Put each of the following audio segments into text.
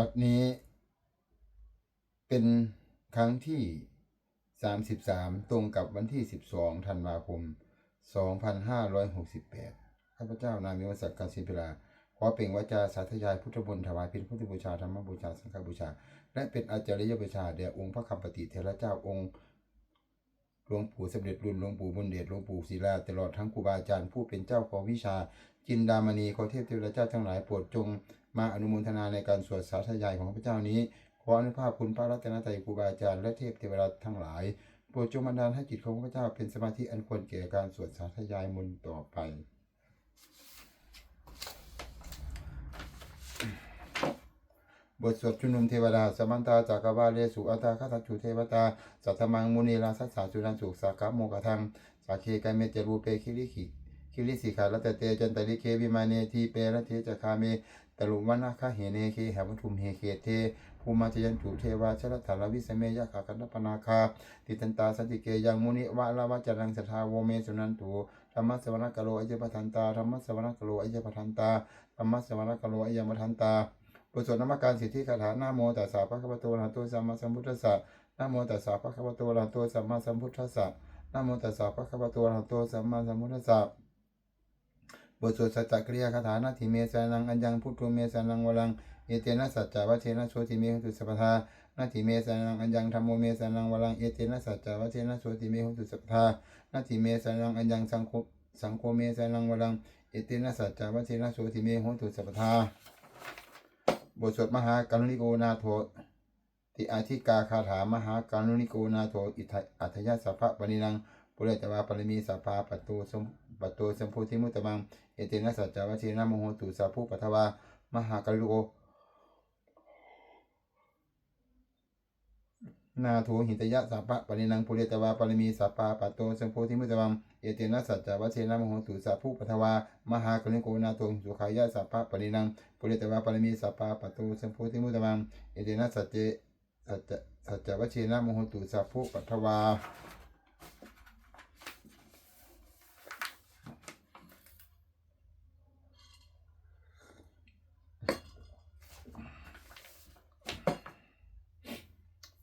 บัดนี้ เป็นครั้งที่ 33 ตรงกับวันที่ 12 ธันวาคม 2568 ข้าพเจ้านายมิวสักการศิพิลา ขอเปล่งวาจาสาธยายพุทธบุญถวายเป็นพุทธบูชาธรรมบูชา สังฆบูชา และเป็นอาจารย์บูชาแด่องค์พระคำปฏิเทระเจ้าองค์ หลวงปู่สมเด็จรุ่นหลวงปู่บุญเดชหลวงปู่ศิลาตลอดทั้งครูบาอาจารย์ผู้เป็นเจ้าของวิชา จินดามณีขอเทพเทวดาเจ้าทั้งหลายโปรดจง มาอนุโมทนาในการสวดสาธยายของพระเจ้านี้ ขออนุภาพคุณพระรัตนตรัยครูบาอาจารย์และเทพเทวดาทั้งหลายโปรดจงบันดาลให้จิตของพระเจ้าเป็นสมาธิอันควรแก่การสวดสาธยายมนต์ต่อไป บทสวดชุมนุมเทวดาสมันตาจากกวาเลสุอัตตาคาทัจจุเทวตา สัทธมังมุนีลาสัสสาสุนันสุสากะโมกทังสาเคกายเมจรูเปคิริขิคิริสิขาลตเตจันตริเควิมาเนทีเปรเทจคาเมตลุวันาคาเหเนเคหวัตุมเฮเคเทภูมาจยันจุเทวาชรถาลวิสเมยะขากันปนาคาติตันตาสติเกยังมุนิวะลาวจรังสทาวเมสุนันตุธรรมสวรรคโลอเยปทันตาธรรมสวรรคโลอเยปทันตาธรรมสวรรคโลอเยปทันตา บทสวดนมัการสิทธิคาถานะโมตัสสะภะคะวะโตอะระหะโตสัมมาสัมพุทธัสสะนะโมตัสสะภะคะวะโตอะระหะโตสัมมาสัมพุทธัสสะนะโมตัสสะภะคะวะโตอะระหะโตสัมมาสัมพุทธัสสะบทสวดสัจจกริยาคาถานาทิเมสานังอัญญังพุทโธเมสานังวรังเอเตนะสัจจวัชเชนะโชติเมหุตุสัพพทานาทิเมสานังอัญญังธรรมโมเมสานังวรังเอเตนะสัจจวัชเชนะโชติเมหุตุสัพพทานาทิเมสานังอัญญังสังโฆสังโฆเมสานังวรังเอเตนะสัจจวัชเชนะโชติเมหุตุสัพพทา บทสวดมหาการุณิโกนาโทติอาธิกาคาถามหาการุณิโกนาโทอิทัยอัธยาสัพพะปณินังปุเรตวาปรมีสัพพาปตูสมปตูสมพูธิมุตตมังเอเตนะสัจจวัชีนะโมโหตุสัพพุปัทวามหากานุโก นาโทหิตยะสัพพะปณินังปุเรตวาปรมีสัพพาปัตโตสัมพูธิมุตตังเอเตนะสัจจวัชเชนะมโหตุสัพพุปัทวามหากานุนิโกนาโทสุขายะสัพพะปณินังปุริตวะปรมีสัพพาปัตโตสัมโพธิมุตตังเอเตนะสัจเจสัจจะสัจวัชเชนะมโหตุสัพพุปัทวา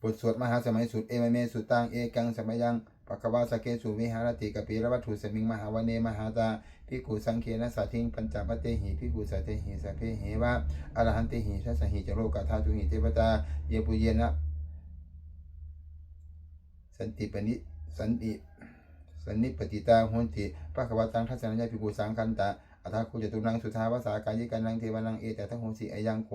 บทสวดมหาสมัยสุดเอมเมสุตังเอกังสมัยยังปะกวาสเกสุวิหารติกปีระวัตถุสมิงมหาวเนมหาตาพิกุสังเคนะสัทิงปัญจปเตหิพิกุสัตเตหิสัพเพเหวะอรหันเตหิทัสหิจโลกาธาตุหิเทวตาเยปุเยนะสันติปนิสันติสันนิปติตาหุนติปะกวาตังทัศนัญญาพิกุสังคันตา อัฏฐคุจตุนังสุทาวาสากายิกานังเทวานังเอแต่ทั้งหงสีอายังโข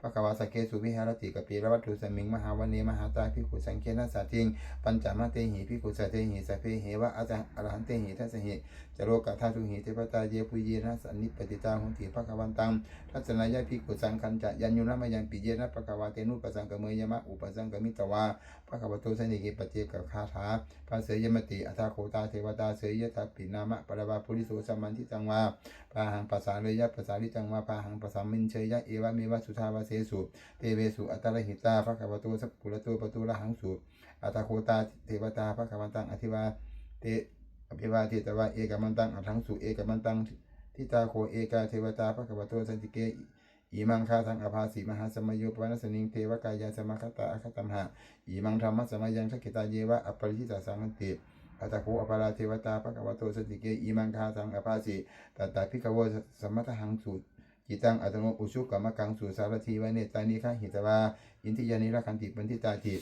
ปะกวาสเกสุวิหารติกปีระวัตถุสมิงมหาวันเนมหาตาพิกุสังเคนะสัทิงปัญจมาเตหิพิกุสเตหิสัพเพเหวะอาจารอรหันเตหิทัสหิจโรกะธาตุหิเทปตาเยปุเยนะสันนิปติตาหุนติภะคะวันตังทัศนายาพิกุสังคัญจะยัญยุนะมยังปิเยนะภะคะวาเตนุปสังกเมยมะอุปสังกมิตวาภะคะวะโตสนิเกปเจกคาถาภาเสยมติอัทาโคตาเทวตาเสยยะปินามะปะระวาปุริโสสัมมันทิตังวาปาหังปัสสาเลยะปัสสาลิจังวาปาหังปัสสามินเชยะเอวะเมวะสุทาวาเสสุเตเวสุอัตตะหิตาภะคะวะโตสัพพุระโตปตุระหังสุอัตตาโคตาเทวตาพระกวันตังอธิวาเตอภิวาเทตวาเอกมันตังอัทังสุเอกมันตังทิตาโคเอกาเทวตาพระกวโตสันติเกอีมังคาทังอภาสีมหาสมยโยปวานสนิงเทวกายาสมคตาอคตัมหะอีมังธรรมสมยังทักขิตาเยวะอปริชิตาสังติ อัตตาโคอปาราเทวตาพระกวโตสันติเกอีมังคาทังอภาสีตัตตาพิกโวสมัตหังสุจิตังอัตโนอุชุกรรมกังสุสารทีวเนตานิฆาหิตวาอินทิยานิรักันติปันทิตาติ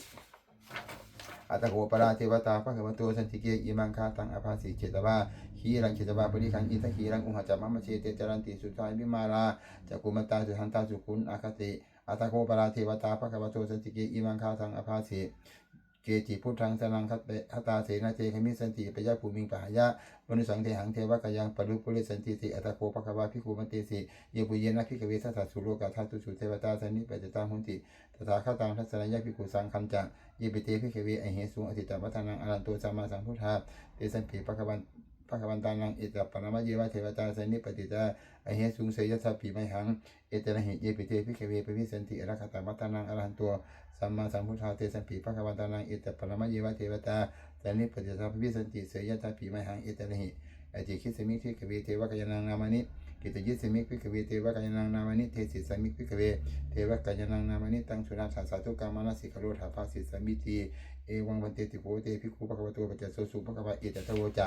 อัตโกปราเทวตาพระขมตัวสันติเกอิมังคาตังอภาสีเจตวาขีรังเจตวาปริคังอินทขีรังอุหจัมมะเชเตจรันติสุทายวิมาราจักุมตาสุหันตาสุขุนอาคติอัตโกปราเทวตาพระขมตัวสันติเกอิมังคาตังอภาสี เกจิพุทธังสนังคัตเตหตาเสนาเจขมิสันติปยะภูมิงปะหายะมนุสังเทหังเทวกยังปรุปุริสันติสิอัตโกปะควาพิคูมันเตสิเยปุเยนะพิกเวสัสสะสุโลกาธาตุสุเทวตาสันนิปเจตาหุนติตถาคตังทัศนยะพิกุสังคันจังยิปิเตพิเวไอเหสุอติตาวัฒนังอรันโตสัมมาสัมพุทธาเตสัมปีปะคะวันปะคะวันตานังเอตปนามะเยวะเทวตาสันนิปติตาไอเหสุเสยสัพปีไมหังเอเตนะหิเยปิเตพิเควิปวิสันติอรัคตาวัฒนังอรันโต สัมมาสัมพุทธาเตสัมปีปะคะวันตานังเอตปะนามะเยวะเทวตาสันนิปติตาพิวิสันติเสยสัพปีไมหังเอเตนะหิอจิคิสมิกพิกเวเทวกายนังนามานิกิตยิสมิกพิกเวเทวกายนังนามานิเทสิสมิกพิกเวเทวกายนังนามานิตังสุราสาสาตุกามานาสิกโรธาภาสิสมิตีเอวังวันเตติโกเตภิกขุปะคะวะโตปัจจโสสุปะคะวะเอตตะโวจะ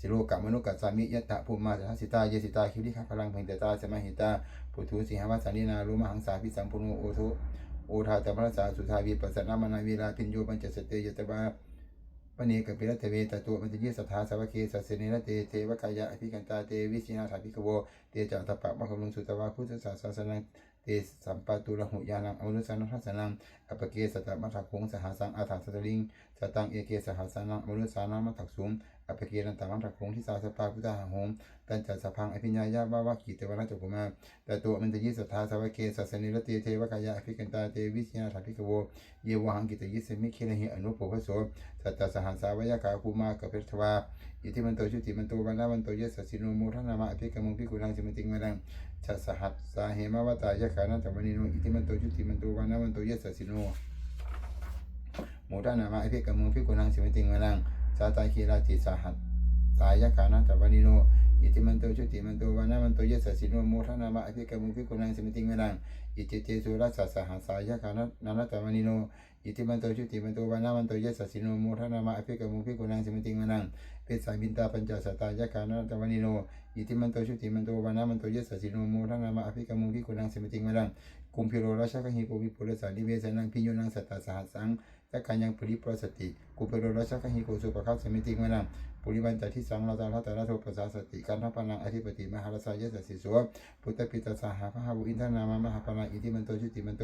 สิโลกะมนุกัสสามิยะตะภูมาสัสิตาเยสิตาคิริขะพลังเพ็งตตาสมาหิตาปุถุสิหวัสานินารุมหังสาพิสัมปุโนโอทุ อุทาตมรสาสุทาวิปัสสนามนาวิลาพิญโยปัญจสเตยตบาปณีกปิรตเวตตัวมันจะยิสัทธาสวะเคสัสเนรเตเทวกายะอภิกันตาเตวิชินาถาภิกโวเตจัตตปะมะคลุงสุตวาพุทธศาสนาเตสัมปตุระหุยานังอนุสันทัสนังอปเกสตมัทถคงสหสังอาถาสตลิงสตังเอเกสหสันังมนุสานามัทถสุง อภิเกนันตามังตะคงที่สาสปาพุทธหังหงตันจัดสะพังอภิญญายะวาวากีเตวนาจกุมาแต่ตัวมันจะยิสัทธาสวะเกสัสนิรติเทวกายะอภิกันตาเตวิสินาถาภิกโวเยวหังกิตยิสมิคิระหิอนุโภคโสสัตตสหัสสาวยากาคูมากะเพทวาอิทิมันโตชุติมันโตวันนามันโตเยสสิโนโมทนามะอภิกมุงพิกุลังสิมติงมะนังชัสหัสสาเหมาวตายะขานันตมณีโนอิทิมันโตชุติมันโตวันนามันโตเยสสิโนโมทนามะอภิกมุงพิกุลังสิมติงมะนัง สาตาคีราติสหัสสายกานันตวานิโนอิติมันโตชุติมันโตวานามันโตเยสสิโนโมทนามะอภิกมุงพิกุนังสมิติงเมนังอิจิเตสุรัสสะสหสายกานันนัตวานิโนอิติมันโตชุติมันโตวานามันโตเยสสิโนโมทนามะอภิกมุงพิกุนังสมิติงเมนังเปสามินตาปัญจสตายกานันตวานิโนอิติมันโตชุติมันโตวานามันโตเยสสิโนโมทนามะอภิกมุงพิกุนังสมิติงเมนังกุมพิโรราชกหิโกวิปุรสานิเวสนังพิโยนังสัตตสหัส สังจักขันยังปริปรสติกุมพิโรราชกหิโกสุปะคัสมิติงเมนังปุริวันจที่สังราตาลตาลโทปัสสาสติการทัพนังอธิปติมหาราชายสสิสวพุทธปิตาสหพระหาวุอินทนามามหาปนังอิทิมันโตชุติมันโต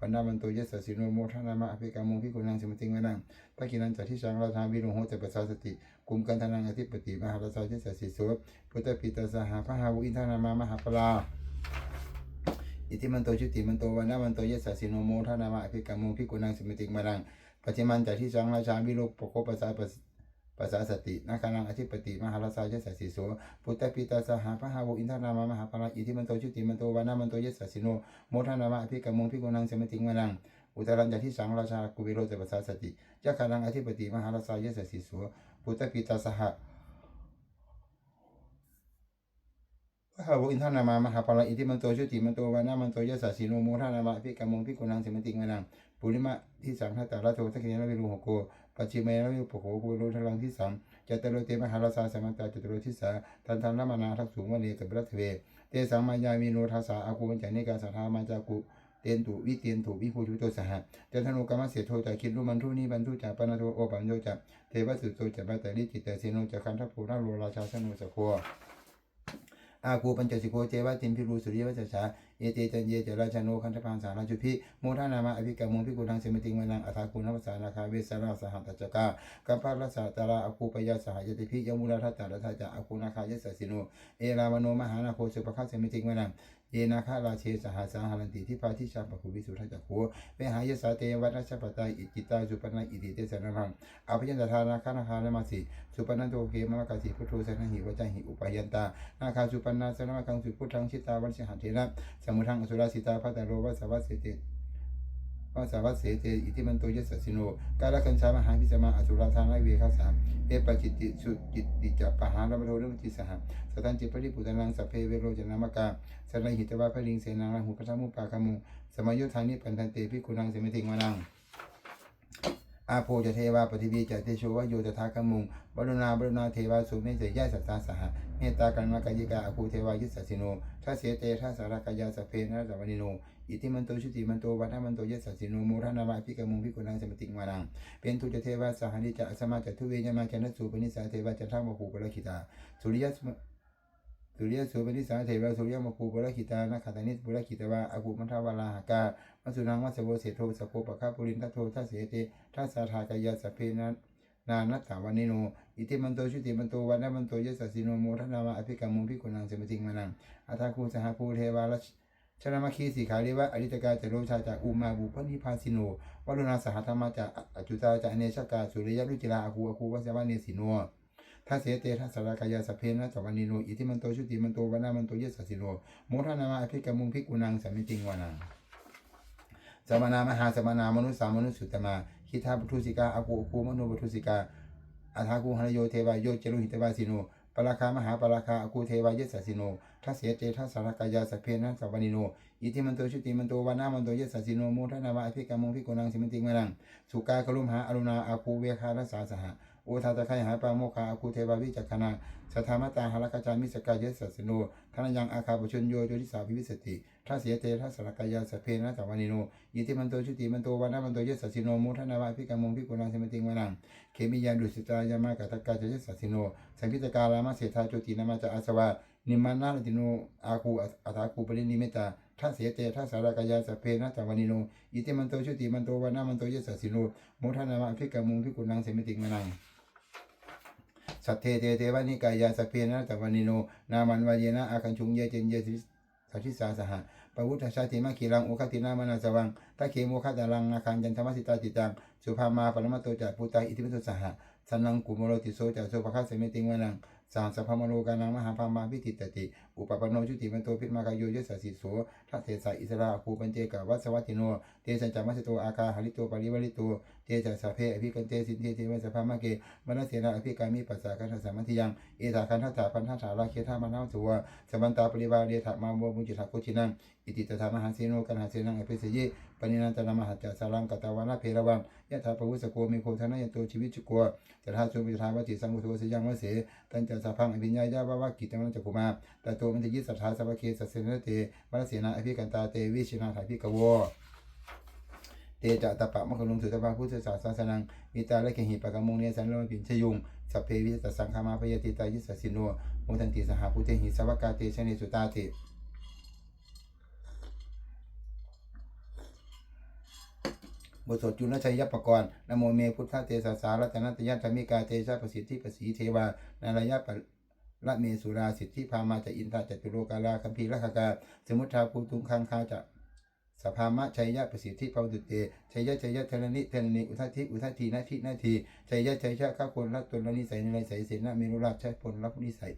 วันนามันโตยสสิโนโมทนามะอภิกามุงพิกุนังสมิติงวนังตะกินันจที่สังราทาวิรุโหตปัสสาสติกุมกันทนังอธิปติมหาราชายสสิสวพุทธปิตาสหพระหาวุอินทนามามหาปลาอิทิมันโตชุติมันโตวันนามันโตยสสิโนโมทนามะอภิกามุงพิกุนังสมิติงวนัง ปัจจิมันจที่สังราชาวิโรปโคปสาภาษาสตินาคานังอธิปติมหาราชายสัสสิโสพุทธปิตาสหาพระหาวุอินทนามามหาปราอิทิมันโตชุติมันโตวานามันโตยสัสสิโนโมทนามะอภิกรมงพิกุนังเสมติงวนังอุตรัญญาที่สังราชากุวิโรจภาษาสติยักขานังอธิปติมหาราชายสัสสิโสพุทธปิตาสหพระหาวุอินทนามามหาปราอิทิมันโตชุติมันโตวานามันโตยสัสสิโนโมทนามะอภิกรมงพิกุนังเสมติงวนัง ปุริมะที่สังทัตตาราโททักขิณวิรุหโกปัจฉิเมนวิปโขภูโรทลังที่สามจตโรเตมหาราสาสมัตตาจตโรทิสาทันทันละมานาทักสูงวันเนกับรัตเวเตสังมายามีโนทัสสาอากูปัญจเนกาสัทธามาจากุเตนตุวิเตียนตุวิภูชุโตสหะเจตนุกรรมเสโทจะคิดรุมันทุนีบันทุจาปนโทโอปัญโยจะเทวสุโตจะบัตตริจิตเตเสโนจะคันทัพภูราโลราชาสนุสโคอากูปัญจสิโกเจวะติมพิรูสุริยวัจฉา เอเจจันเยเจราชโนคันธพานสาราจุพิโมทานามะอภิกรรมุงพิกุทังเสมิติงวนังอัฏฐาคุณนัสสานาคาเวสราสหัตจกากัมภารัสสะตาราอคูปยาสหายติพิยมุราทัตตารัตจะอคูนาคายสสิโนเอรามโนมหานาโคสุปคัสเสมิติงวนัง เยนาคาราเชสหาสาหารันติที่พาทิชาปะคุวิสุทัจโคเวหายสาเตวัฏชปตาอิจิตาสุปนังอิติเตสนังอภิยันตทานาคานาคาลมาสิสุปนันโตเกมะกาสิพุทโธสนะหิวจังหิอุปยันตานาคาสุปนาสนะมังสุพุทธังชิตาวัชหันเทระสมุทังอสุราสิตาพัตตโรวัสวัสเสติ วัสาวัสเสเตอิติมันโตยสัสิโนการละกัญชามหาพิสมาอสุราทานไลเวคัสสามเอปจิตติสุจิตติจัปหารมโทนุจิสหสตันจิปริปุตนังสัพเพเวโรจนามกาสนหิตวะพลิงเสนาหุปทัมมุปาคามุสมัยยุทธานิปันทันเตพิกุนังเสมิติงวานังอาโพจะเทวาปฏิวีจะเตโชวโยจะทาคมุงบรุณาบรุณาเทวาสุเมเสยยสัตตาสหะ เมตตากันมากายิกาอาภูเทวายิสสสิโนทัสเสเตทัสสารกายาสเพนะสัมนิโน อิติมันโตชุติมันโตวัฏมันโตยสัสสิโนโมทนาวาพิกมุงพิกุนังสมติงวานังเป็นทุจเทวาสหนิจะสมาจะทุเวยมาจะนัสสุปนิสาเทวาจะทังมหูปะคิตาสุริยสสุริยสุปนิสาเทวะสุริยมคูปุระขิตานาคาตานิสปุระขิตวะอากุมัทวาลาหกามัสุนังวัสโวเสโทสโคปะคาปุรินทัโททัสเสเตทัสสาทากายาสเพนะ นานัตถาวานิโน อิติมันโตชุติมันโตวันนะมันโตยสัสสิโนโมทนามะอภิกรรมุพิกุนังเสมติงมานังอัตถาคูสหภูเทวาลชนะมคีสีขาเรวะอริตกาจโรชาจากอุมาบุพนิพาสิโนวัลุณาสหธรรมาจากอจุตาจากเนชกาสุริยรุจิราอาคูอาคูวัสวาเนสิโนทัสเสเตทัสสารกายาสเพนะจวันิโนอิทิมันโตชุติมันโตวันนามันโตเยสสิโนโมทนามะอภิกรรมุพิกุนังสมิติงวานังสมนามหาสมนามนุสสามนุสุตมา คิทาปทุสิกาอากูอคูมโนปทุสิกาอาทาคูหรโยเทวายโยเจรุหิตวาสิโนปราคามหาปราคาอคูเทวายสสสิโนทัสเสเจทัสสารกายาสพเพนะสัพวานิโนอิทิมันโตชุติมันโตวานามันโตยสสิโนโมทนาวะอภิกามงพิโกนังสิมันติงมะนังสุกากลุมหาอรุณาอาคูเวคารัสสาสหะโอทาตะไคหาปาโมคาอาคูเทวาวิจักขณาสัทธามตาหารกจามิสกายสสิโนทายังอาคาปชุนโยโยทิสาภิวิสติ ทัสเสียเจทัสสารกายาสเพนะสัพวานิโนอิทิมันโตชุติมันโตวานามันโตเยสสสิโนโมทนาวะอภิกามงพิโกนังสิมติงมะนังเคมิยาดุสิตายามากาตกาจยสัสสิโนสังกิตกาลามาเสธาจุตินามาจะอาสวะนิมานาลติโนอาคูอัตาคูปรินิเมตาทัสเสียเตทัสสารกายาสเพนะตวานิโนอิติมันโตชุติมันโตวานามันโตเยสัสสิโนโมทนามะพิกามุงพิกุนังเสมิติงมะนังสัทเทเตเทวานิกายาสเพนะตวานิโนนามันวายเยนะอาคันชุงเยเจนเยสิ สัทธิสาสหะปวุฒชาติมาขีรังโอคตินามานาสวังตะเขโมคตารังนาคังจันทมสิตาจิตัง สุภามาปรมาโตจัตพุตตาอิทิมิตุสหะสันนังกุมโรติโสจัตโสภคัสเสมิติงวนังสางสัพพมโลกานังมหาพามาพิติตติ อุปปนโนชุติมันโตพิมากายโยยสสสิโสทัตเทสะอิสราภูปัญเจกวัสวัติโน เตสัญจามัสโตอาคาหริโตปริวริโตเตจัสสะเพอภิกันเตสินเทเทวสภามะเกมนัสเสนาอภิกามิปัสสะกันทสสะมัทยัง เอตาคันทัตถาพันทัตถาราเคธามันทัสวะสมันตาปริวาเดถามาโมมุจิตาโคชินัง อิติตถามหาเสโนกันหาเสนังอภิเสยปณินันตนามหัจจสารังกตาวานาเพรวังยะถาปวุสโกมิโคทนะยนโตชีวิตจุกัวจะทาสุมิทาวติสังกุโสสยังวเสตันจะสะพังอภิญญายาวาวากิตมันจักุมาตโตมันจะยิสัทธาสัพเคสัสเสนเตวรเสนาอภิกันตาเตวิชินาถาภิกวเตจะตะปะมะคลุงสุตตะภาพุทธศาสสนังมิตาและเกหิปะกะมงเนสันโลปินชยุงสัพเพวิสัสสังฆามาพยติตายิสสิโนโมทันติสหพุทเทหิสวกาเตชะเนสุตาติบทสวดจุลชัยยปกรณ์นโมเมพุทธเตสสสารัตนตยธรรมิกาเตชะประสิทธิประสีเทวา นารายะ ละเมสุราสิทธิพามาจะอินทาจตุโลกาลาคัมภีรคกาสมุทธาภูตุงคังคาจะสภามะชัยยะประสิทธิภาวตุเตชัยยะชัยยะเทรนิเทรนิอุทัติอุทัตินาทินาทีชัยยะชัยยะข้าคนรักตนละนิสัยในใสยเสนาเมรุราชใช้ผลรับนิสัย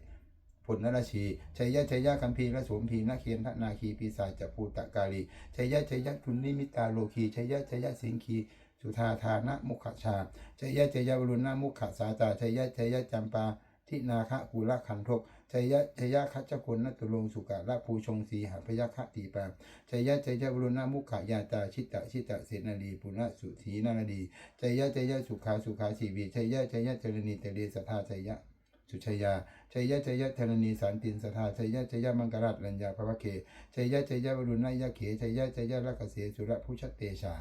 ผลนราชีชัยยะชัยยะคัมภีรละสวมพีนาเคียนทนาคีปีศาจจะภูตะกาลีชัยยะชัยยะทุนนิมิตาโลคีชัยยะชัยยะสิงคีสุธาธานะมุขชาชัยยะชัยยะวรุณนามุขสาตาชัยยะชัยยะจำปา ทินาคะกุละขันทกชัยยะชัยยะคัจจคนนัตุลงสุกะละภูชงสีหพยคะตีปาชัยยะชัยยะวรุณมุขายาตาชิตะชิตะเสนาลีปุณะสุธีนานาดีชัยยะชัยยะสุขาสุขาชีวีชัยยะชัยยะเจรณีเตเรสัทธาชัยยะสุชัยยาชัยยะชัยยะเทรณีสันตินสัทธาชัยยะชัยยะมังกรัตลัญญาภวะเคชัยยะชัยยะวรุณายะเขชัยยะชัยยะรักเสสุระพุชเตชา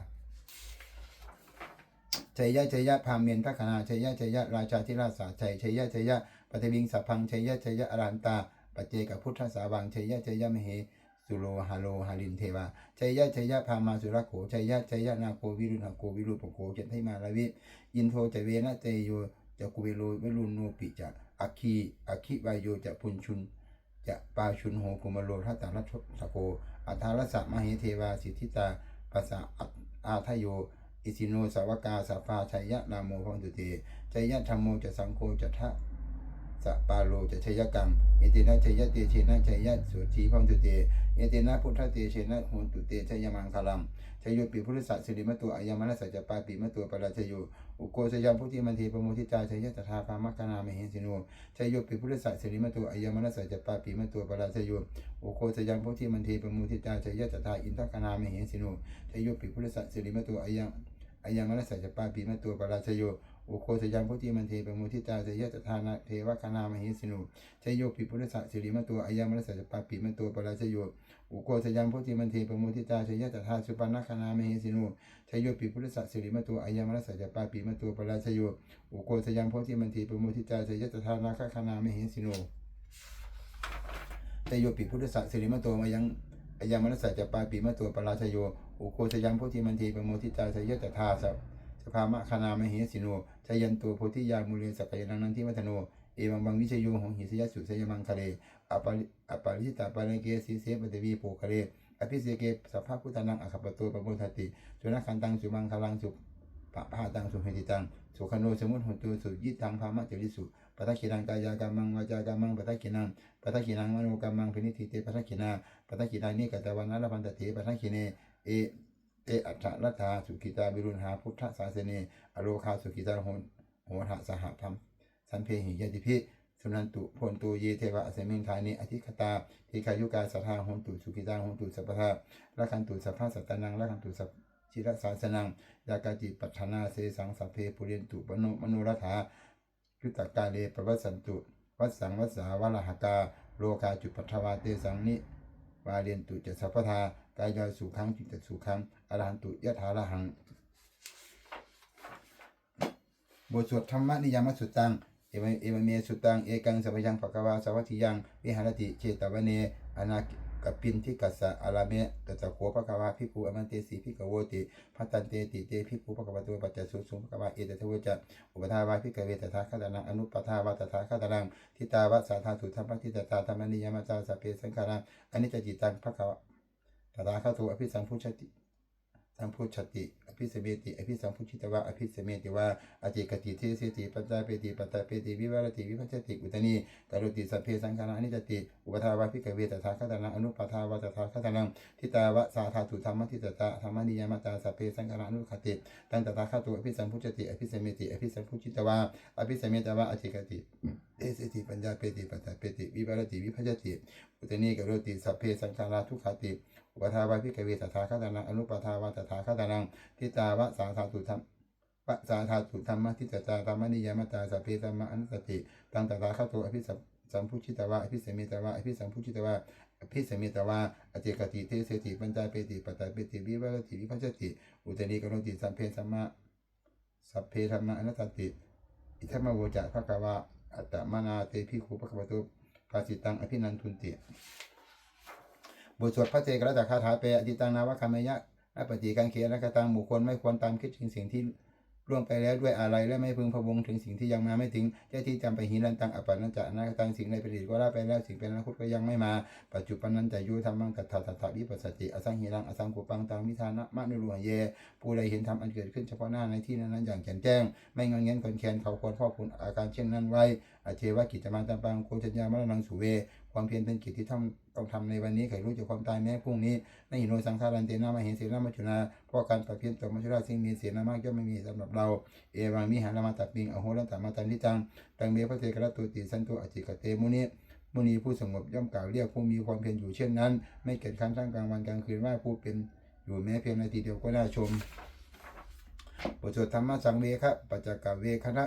ชัยยะชัยยะพามเมียนทัคนาชัยยะชัยยะราชาธิราชสาชัยชัยยะชัยยะ ปฏิบิงสัพพังชัยยะชัยยะอรันตาปัจเจกพุทธสาวังชัยยะชัยยะมเหสุโลหาโลหาลินเทวาชัยยะชัยยะพามาสุรโขชัยยะชัยยะนาโควิรุณโกวิรุปโกเจนให้มาลาวิอินโทจเวนะเตโยจะกุเวโลวิรุณโนปิจะอคีอคคีวายโยจะพุนชุนจะปาชุนโหกุมโลทัตตารัตสโกอัทารสสะมเหเทวาสิทธิตาปัสสะอาทโย อิสิโนสาวกาสัพพาชัยยะนาโมพังตุเตชัยยะธรรมโมจะสังโฆจะทะ สปาโลจะชัยกังเอตินะชัยยะเตเชนะชัยยะสุทีพังตุเตเอตินะพุทธเตเชนะโหนตุเตชัยมังคลัมชัยโยปิพุทธสัสิริมตัวอายามนัสสจะปาปิมตัวปราชโยอุโกสยามพุทธิมันเทปโมทิตาชัยยะตถาภามกนามเหสิโนชัยโยปิพุทธสัสิริมตัวอายามนัสสจะปาปิมตัวปราชโยอุโกสยามพุทธิมันเทปโมทิตาชัยยะตถาอินทกนามเหสิโนชัยโยปิพุทธสัสิริมตัวอายามอายามนัสสจะปาปิมตัวปราชโย อุโคสยามพุทธิมันเทปมุทิตาเสยะตถานะเทวคณามหิสินุชัยโยปิพุทธะสิริมตัวอายามรสสะปาปิมตัวปราชโยอุโคสยามพุทธิมันเทปมุทิตาเสยะตถาสุปนคณามหิสินุชัยโยปิพุทธะสิริมตัวอายามรสสะปาปิมตัวปราชโยอุโคสยามพุทธิมันเทปมุทิตาเสยะตถานาคณามหิสินุชัยโยปิพุทธะสิริมตัวมายังอายามรสสะปาปิมตัวปราชโยอุโคสยามพุทธิมันเทปมุทิตาเสยะตถาสัพ ภามะคณามเหสิโนชยันตัวโพธิยามุเลสกยานังนันทิวัฒโนเอวังบังวิชโยหงหิสยสุสยมังคะเลอปาริอปาริสิตาปาริเกสีเสปเตวีโปคะเลอภิเสเกสัพพะพุทธนังอัคปโตปะโมทติสุนัขันตังสุมังคลังสุปะพาตังสุเหติตังสุขโนสมุทหุตุสุยิตังภามะเจริสุปัทขินังกายากรรมังวาจากรรมังปัทขินังปัทขินังมโนกรรมังพินิธิเตปัทขินาปัทขินานิกตวันนรพันตเถปัทขิเนเอ เออัฏฐรัตาสุขิตาบิรุณหาพุทธศาสเนอโลคาสุขิตาโหนโหทะสหธรรมสันเพหิยติพิสุนันตุพนตุเยเทวะอสมิงทานิอธิคตาทีคายุกาสัทธาโหนตุสุขิตาโหนตุสัพพทาละคันตุสัพพะสัตานังละคันตุสัพชิรสาสนังยากาจิปัฏฐานาเสสังสัพเพปุเรนตุปนุมนุรัฐายุตกาเลปวัสสันตุ วัสสังวัสสาวะลหกาโลกาจุปัทวาเตสังนิ วาเรียนตุจะสัพพทากายอยสุขังจิตตสุขังอรหันตุยะถาละหัง บทสวดธรรมนิยามสุตัง เอวเอวเมสุตัง เอกังสัพยังปะกวาสวัติยัง วิหารติเจตวเนอนา กัปปินทิกัสสะอาราเมตตะโขภะคะวาพิภูอมันเตสีพิกโวติพัตตันเตติเตภิกขุภะคะวะตัวปัจจสุสุภะคะวาเอตทวจะอุปทาวาพิกเวตถาคตานังอนุปทาวาตถาคตานังทิตาวะสาธาสุธรรมทิตตาธรรมนิยามจาสัพเพสังขารังอนิจจจิตังภะคะวะตถาคตอภิสังพุชติสังพุชติ ภิสเมติอภิสัมพุชิตวะอภิสเมติวะอจิกติเทเสติปัจจาเปติปัตตาเปติวิวารติวิภัชติอุตนีกรุติสัพเพสังขารานิจจติอุปทาวะพิกเวตถาคตานังอนุปทาวะตถาคตานังทิตาวะสาธาตุธรรมทิตตาธรรมนิยามตาสัพเพสังขารานุขติตังตถาคตุอภิสัมพุชติอภิสเมติอภิสัมพุชิตวะอภิสเมตวะอจิกติเทสติปัญญาเปติปัตตาเปติวิวารติวิภัชติอุตนีกรุติสัพเพสังขาทุกขติ อุปทาวะพิกเวตถาคตานังอนุปทาวะตถาคตานังทิตาวะสาธาตุธรรมปะสาธาตุธรรมทิตตาธรรมนิยมตาสัพเพธรรมอนุสติตังตถาคตอภิสัมสัมพุชิตวะอภิสมิตวะอภิสัมพุชิตวะอภิสมิตวะอเจกติเทเสติปัญจาเปติปัตตาเปติวิวารติวิภัชติอุตรีกรติสัมเพสัมมาสัพเพธรรมอนัตติอิทัมมโวจะภะคะวะอัตตมนาเตพิคูภะคะวะโตภาสิตังอภินันทุนติ บทสวดพระเจกระตคาถาเปอติตังนาวะคามยะอปฏิการเขและกตังบุคคลไม่ควรตามคิดถึงสิ่งที่ล่วงไปแล้วด้วยอะไรและไม่พึงพะวงถึงสิ่งที่ยังมาไม่ถึงเจ้าที่จำไปหินันตังอปันนันจะนาคตังสิ่งในประดิษฐ์ก็ละไปแล้วสิ่งเป็นอนาคตก็ยังไม่มา ปัจจุบันนั้นจะยุธรรมังตัทธาตัทธาวิปัสสติอสังหิรังอสังกุปังตังวิธานะมะนุรุหเยผู้ใดเห็นธรรมอันเกิดขึ้นเฉพาะหน้าในที่นั้นอย่างแจ่มแจ้ง ไม่งอนเง้นคนแคนเขาควรพ่อคุณอาการเช่นนั้นไว้อเทวะกิจมาตังปังโคชัญญามรณังสุเว ความเพียรเป็นกิจที่ต้อง ต้องทำในวันนี้ใครรู้จักความตายแม้พรุ่งนี้ในหินโนสังขารันเตนะมาเห็นเสนามัจจุนาเพราะการประเพียรต่อมัจจุราชสิ่งมีเสนามากย่อมไม่มีสำหรับเราเอวังมิหารมาตัดปิงอโหรันตมาตันนิจังตังเมพระเทกระตุติสันตุอจิกเตมุนิมุนีผู้สงบย่อมกล่าวเรียกผู้มีความเพียรอยู่เช่นนั้น ไม่เกิดขันทั้งกลางวันกลางคืนว่าผู้เป็นอยู่แม้เพียงนาทีเดียวก็น่าชมบทสวดธรรมะสังเวคะปัจจกเวคะนะ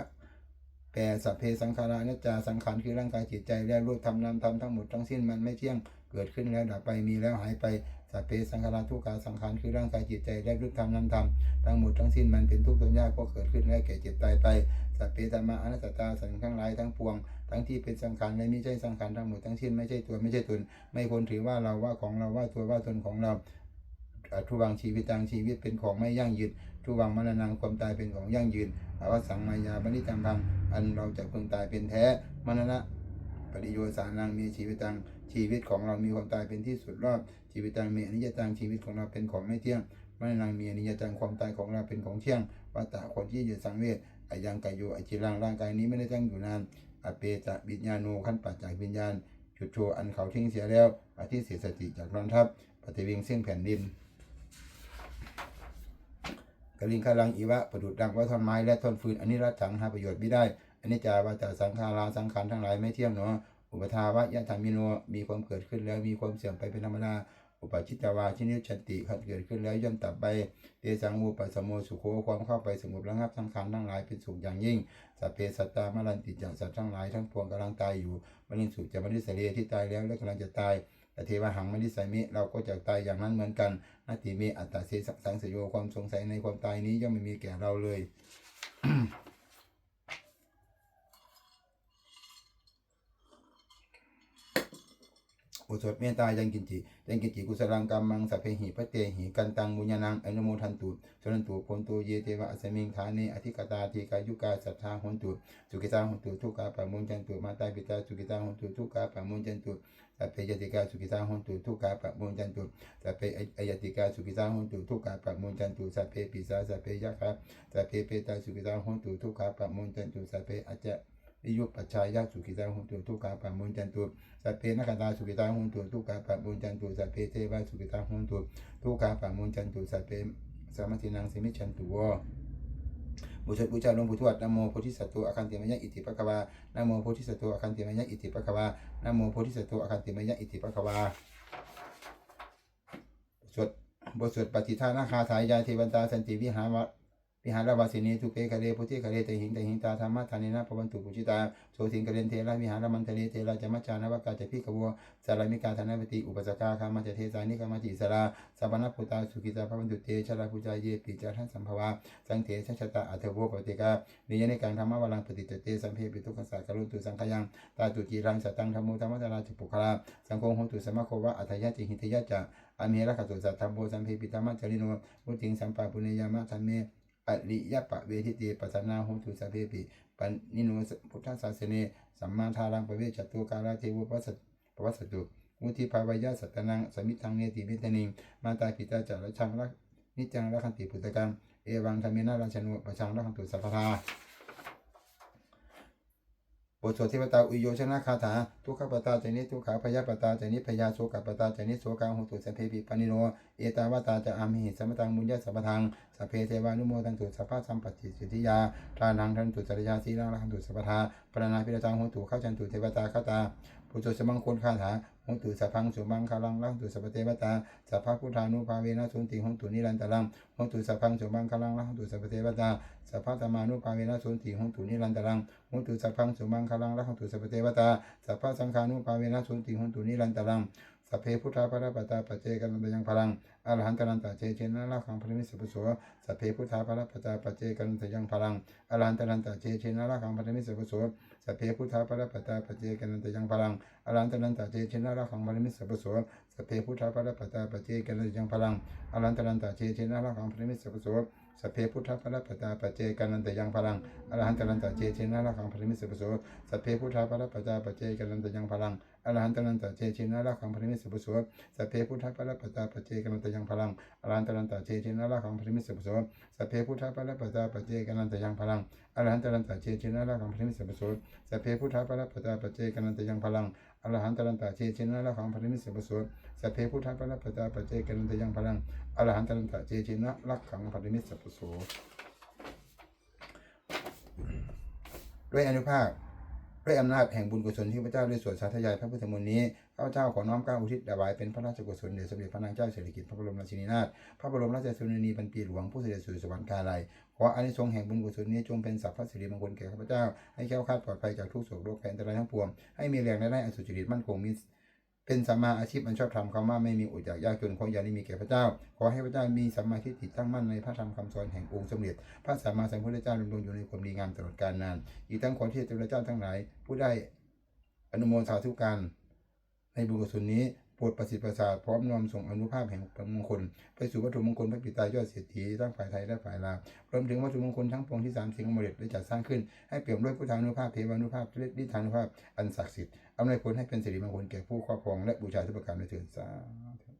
แปลสัพเพสังขารานิจจาสังขารคือร่างกายจิตใจและรูปธรรมนามธรรมทั้งหมดทั้งสิ้นมันไม่เที่ยง เกิดขึ้นแล้วดับไปมีแล้วหายไปสัพเพสังขาราทุกขาสังขารคือร่างกายจิตใจและรูปธรรมนามธรรมทั้งหมดทั้งสิ้นมันเป็นทุกข์ทนยากก็เกิดขึ้นและแก่เจ็บตายไปสัพเพธรรมะอนัตตาสังทั้งหลายทั้งปวง ทั้งที่เป็นสังขารและไม่ใช่สังขารทั้งหมดทั้งสิ้นไม่ใช่ตัวไม่ใช่ตนไม่ควรถือว่าเราว่าของเราว่าตัวว่าตนของเราทุวังชีวิตตังชีวิตเป็นของไม่ยั่งยืนทุวังมรณังความตายเป็นของยั่งยืนอวสังมายาบริตังพังอันเราจะพึงตายเป็นแท้มรณะปริโยสานังมีชีวิตตัง ชีวิตของเรามีความตายเป็นที่สุดรอบชีวิตตังมีอนิจจตังชีวิตของเราเป็นของไม่เที่ยงมรณังมีอนิจจตังความตายของเราเป็นของเที่ยงวัตตะคนที่อยู่สังเวชอายังกายโยอจิรังร่างกายนี้ไม่ได้ตั้งอยู่นานอเปจะวิญญาโนขั้นปัจจากวิญญาณจุดโชอันเขาทิ้งเสียแล้วอธิเสียสติจากนอนทับปฏิวิงซึ่งแผ่นดินกลิงคาลังอีวะประดุดดังว่าท่อนไม้และท่อนฟืนอันนี้รัดถังหาประโยชน์ไม่ได้อันนี้จาวาจาสังขาราสังขารทั้งหลายไม่เที่ยงเนาะ อุปทาวะยะธรรมิโนมีความเกิดขึ้นแล้วมีความเสื่อมไปเป็นธรรมดาอุปชิตวาชินิชันติขัดเกิดขึ้นแล้วย่อมตับไปเตสังมูปัสโมสุโขความเข้าไปสงบระงับสังขารทั้งหลายเป็นสุขอย่างยิ่งสัพเพสัตตามรันติจักสัตว์ทั้งหลายทั้งปวงกำลังตายอยู่มรินสุจะมริสเรที่ตายแล้วและกำลังจะตายแต่เทวหังมริสัยมิเราก็จะตายอย่างนั้นเหมือนกันนาติเมอัตตาเสสังสยโยความสงสัยในความตายนี้ย่อมไม่มีแก่เราเลย อุสดเมตตายังกินจิยังกินจิกุสลังกรรมังสัพเพหิพระเตหิกันตังมุญญานังอนุโมทันตุสนันตุพนตุเยเทวะอสมิงฐานีอธิกตาทีกายุกาสัทธาหนตุสุกิตาหนตุทุกาปะมุญจันตุมาตาปิตาสุกิตาหนตุทุกาปะมุญจันตุสัพเพยติกาสุกิตาหนตุทุกาปะมุญจันตุสัพเพอายติกาสุกิตาหนตุทุกาปะมุญจันตุสัพเพปิสาสัพเพยะคะสัพเพเปตาสุกิตาหนตุทุกาปะมุญจันตุสัพเพอจจะ นิยุปัจชายะสุขิตาหุนตุทุกขาปะมุญจันตุสัพเพนักตาสุขิตาหุนตุทุกขาปะมุญจันตุสัพเพเทวาสุขิตาหุนตุทุกขาปะมุญจันตุสัพเพสามัตินังสิมิชันตุวบุชดบูชาหลวงปู่ทวดนโมโพธิสัตว์อาคันติมยะอิติปะคะวานโมโพธิสัตว์อาคันติมยะอิติปะคะวานโมโพธิสัตว์อาคันติมยะอิติปะคะวาสวดบทสวดปฏิทานาคาถายาเทวันตาสันติวิหารวะวิหารวาสินีทุเกคะเลพุทธิคะเลเตหิงเตหิงตาธรรมะทานินะปวันตุปุจิตาโสถิงกะเลนเทระวิหารมันเทเลเทระจมัจจานวกาจะพิกวัวสารมิกาธนปติอุปสกาคามาจะเทสานิกามาจิสราสัพนพุตาสุขิตาพระวันตุเตชราภูจาเยปิจาทันสัมภวาสังเถชะชะตาอัตโวปฏิกานิยในการธรรมะวังปฏิจเตสัมเพปิทุกขสักกรุตุสังขยังตาตุจีรังสตังธรรมุธรรมตราจุปุคลาสังโฆโหตุสมะโควะอัตยะจิหิตยะจะอเมระขตุสัตธรรมโพสัมเพปิตามะจริโนมุติงสัมปาปุเนยามะธัมเม อริยปะเวทิติปัสนาโหตุสัพเพปิปันนิโนพุทธศาสเนสัมมาทารังปะเวจตุการาเทวปัสสปวัสตุมุทิภาวายาสัตตนังสมิทังเนติมิตนิงมาตาปิตาจารชังรักนิจังรักขันติปุตตกังเอวังธรรมินาราชนุปชังรักขันตุสัพพทา บทสวดเทวตาอุโยชนะคาถาทุกขปตาจนิทุกขาพยาปตาจนิพยาโสกปตาจนิโสกาหุตุสัพเพปิปนิโนเอตาวตาจะอามิหิสัมตังมุญญาสัพพทังสัพเพเทวานุโมทังตุสัพพะสัมปติสุทธิยาทานังทันตุจริยาสีรังรังตุสัพพทาปรณาพิรตังหุตุเข้าจันตุเทวตาคาตาปุจจสมังคนคาถา หงตุสัพพังสุมังคารังลังตุสัพเทวตาสัพพะพุทธานุภาเวนะสุนติหงตุนิรันตรังหงตุสัพพังสุมังคารังลังตุสัพเทวตาสัพพะธรรมานุภาเวนะสุนติหงตุนิรันตรังหงตุสัพพังสุมังคารังลังตุสัพเทวตาสัพพะสังฆานุภาเวนะสุนติหงตุนิรันตรัง สัพเพพุทธาภรปตาปเจกันตยังพลังอรหันตรันตเจเจนะละขังพระมิสปุโสสัพเพพุทธาภรปตาปเจกันตยังพลังอรหันตรันตเจเจนะละขังพระมิสปุโสสัพเพพุทธาภรปตาปเจกันตยังพลังอรหันตรันตเจเจนะละขังพระมิสปุโสสัพเพพุทธาภรปตาปเจกันตยังพลังอรหันตรันตเจเจนะละขังพระมิสปุโสสัพเพพุทธาภระปตาปเจกันตยังพลังอรหันตันตเจเจนะละขังพระมิสปุโสสเพพุทธาภรปตาปเจกันตยังพลัง อรหันตันตเจเจนะละขังพระมิสปุโสสัพเพพุทธปะละปะตาปะเจกันตยังพลังอรหันตันตเจเจนะละขังพระมิสปุโสสัพเพพุทธปะละปะตาปะเจกันตยังพลังอรหันตันตเจเจนะละขังพระมิสปุโสสัพเพพุทธปะละปะตาปะเจกันตยังพลังอรหันตันตเจเจนะละขังพระมิสปุโสสัพเพพุทธปะละปะตาปะเจกันตยังพลังอรหันตันตเจเจนะละขังพระมิสปุโสด้วยอนุภาพ ด้วยอำนาจแห่งบุญกุศลที่พระเจ้าได้สวดสาธยายพระพุทธมนต์นี้ข้าพเจ้าขอน้อมก้าอุทิศถวายเป็นพระราชกุศลแด่สมเด็จพระนางเจ้าสิริกิติ์พระบรมราชินีนาถพระบรมราชชนนีพันปีหลวงผู้เสด็จสู่สวรรคาลัยขออานิสงส์แห่งบุญกุศลนี้จงเป็นสัพพสิริมงคลแก่ข้าพเจ้าให้แก้วคาดปลอดภัยจากทุกโศกโรคภัยอันตรายทั้งปวงให้มีแรงและได้อสุจริตมั่นคงมี เป็นสัมมาอาชีพอันชอบธรรมคำว่าไม่มีอดอยากยากจนขออย่าได้มีแก่พระเจ้า ขอให้พระเจ้ามีสัมมาทิฏฐิตั้งมั่นในพระธรรมคำสอนแห่งองค์สมเด็จพระสัมมาสัมพุทธเจ้าดำรงอยู่ในความดีงามตลอดกาลนาน อีกทั้งขอที่เทพเจ้าทั้งหลาย ผู้ได้อนุโมทนาทุกการในบุญกุศลนี้โปรดประสิทธิ์ประสาทพร้อมน้อมส่งอนุภาพแห่งมงคล ไปสู่วัตถุมงคลพระปิตายอดเศรษฐีทั้งฝ่ายไทยและฝ่ายลาวรวมถึงวัตถุมงคลทั้งปวงที่สามสิ่งอมฤตได้จัดสร้างขึ้น ให้เปี่ยมด้วยพุทธานุภาพเทวานุภาพและนิทานุภาพอันศักดิ์สิทธิ์ อำนวยผลให้เป็นสิริมงคลแก่ผู้ครอบครองและบูชาทุกประการในเถิดสาธุ